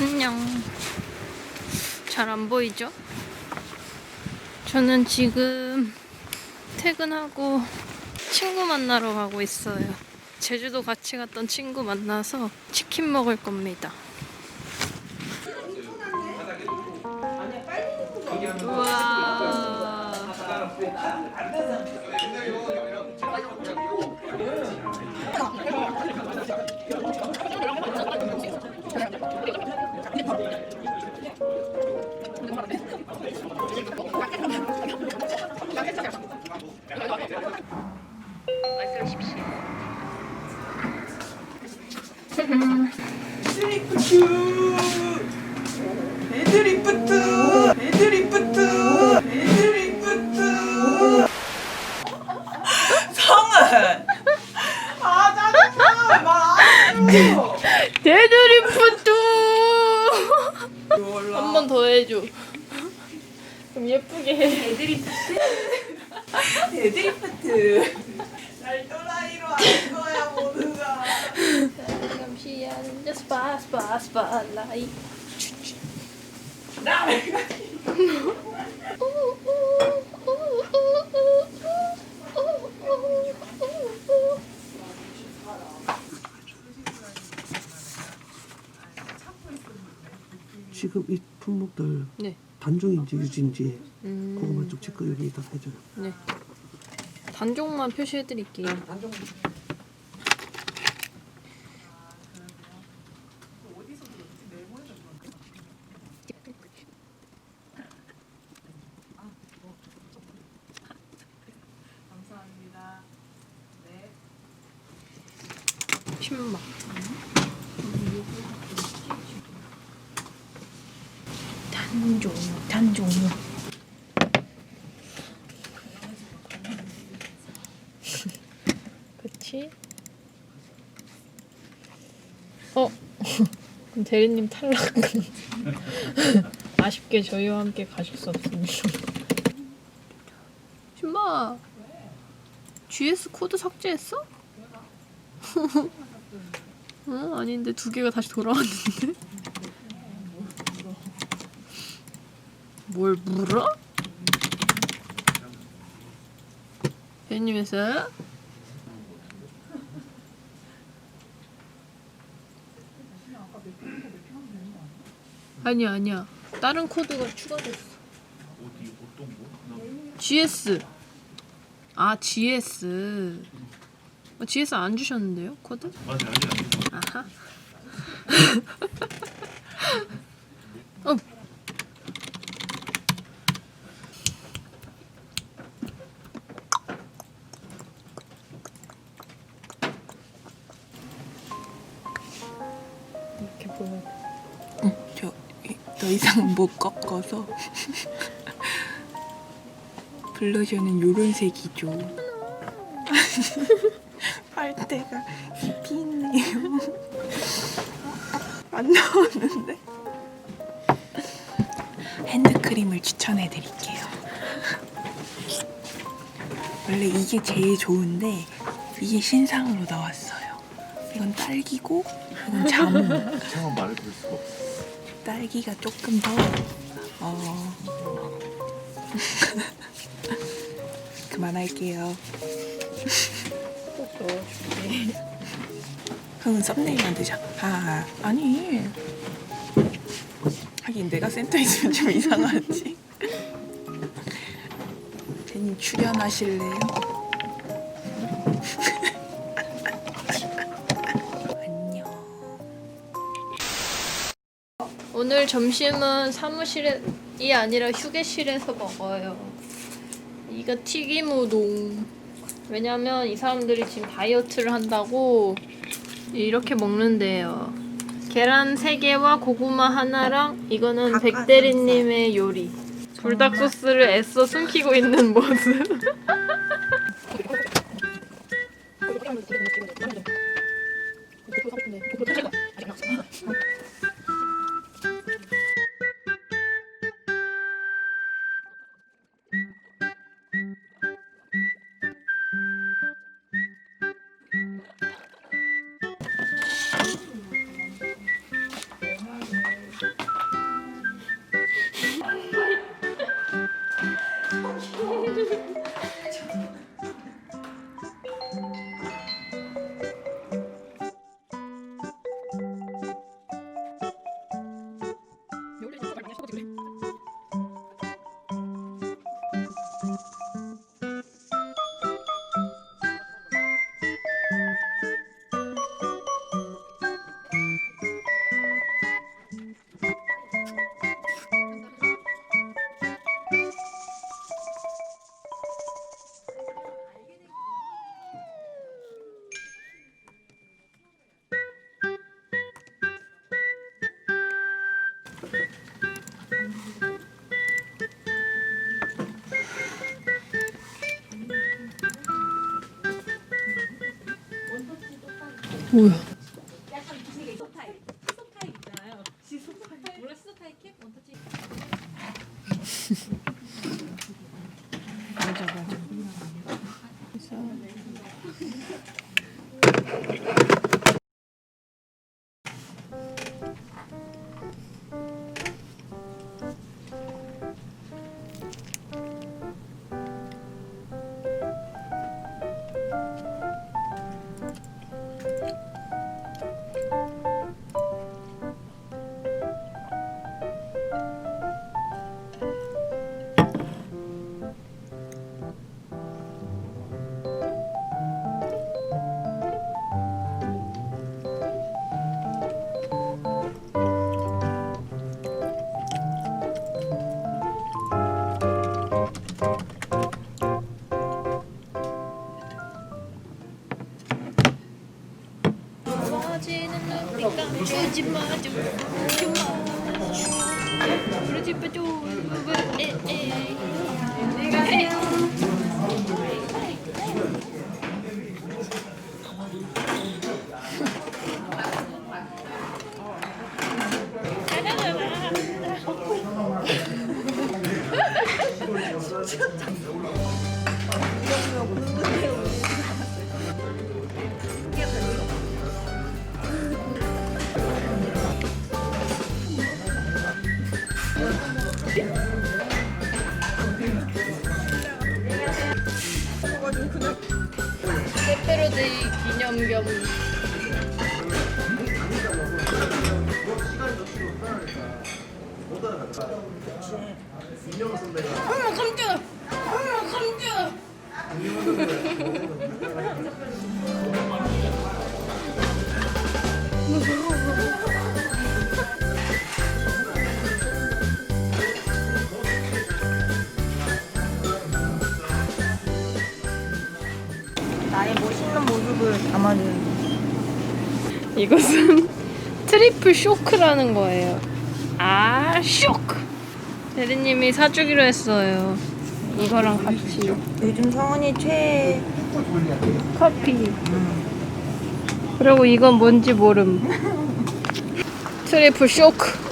안녕. 잘 안 보이죠? 저는 지금 퇴근하고 친구 만나러 가고 있어요. 제주도 같이 갔던 친구 만나서 치킨 먹을 겁니다. 우와. 드리프트 애드리프트. 애드리프트. 애드리프트. 성은. 아 짜증나. 말안 해줘. 데드리프트! 한 번 더 해줘. 좀 예쁘게 해. 애드리프트. 날 또라이로 한 거야 모두가 잠시만, just pass, pass, pass, like. 나 지금 이 품목들 네. 단종인지 유지인지 음, 그거만 좀 체크 여기다 해줘요. 네. 단종만 표시해드릴게요. 감사 신박. 단종, 단종. 그치? 어? 그럼 대리님 탈락. 아쉽게 저희와 함께 가실 수 없습니다. 신바. GS 코드 삭제했어? 어? 아닌데 두 개가 다시 돌아왔는데? 뭘 물어? 했어요? 아니야 아니야 다른 코드가 추가됐어 GS 아 GS 어, GS 안 주셨는데요 코드? 맞아 아직 안 됐어. 아하. 어. 이렇게 보여. 저더 이상 못 꺾어서 블러셔는 요런 색이죠 빨대가 휘핑네요 안 나오는데 핸드크림을 추천해 드릴게요 원래 이게 제일 좋은데 이게 신상으로 나왔어요 이건 딸기고 이건 자몽 상황 말을 들을 수가 없어. 딸기가 조금 더 어. 그만할게요. 그럼 썸네일 만들자. 아 아니. 하긴 내가 센터 있으면 좀 이상하지. 제님 출연하실래요? 안녕. 오늘 점심은 사무실이 아니라 휴게실에서 먹어요. 이거 튀김 우동. 왜냐면 이 사람들이 지금 다이어트를 한다고 이렇게 먹는데요. 계란 3개와 고구마 하나랑 이거는 백대리님의 요리. 불닭 소스를 애써 숨기고 있는 모습. s'il. 뭐야? 맞아 맞아. 어지는 눈이 감추지 마줘 부르지 마줘 에에 페페로데이 기념 겸 어머 깜짝이야. 어머 깜짝이 담아주는 이것은 트리플 쇼크라는 거예요. 아, 쇼크! 대리님이 사주기로 했어요. 이거랑 같이 요즘 성은이 최애 커피. 그리고 이건 뭔지 모름. 트리플 쇼크.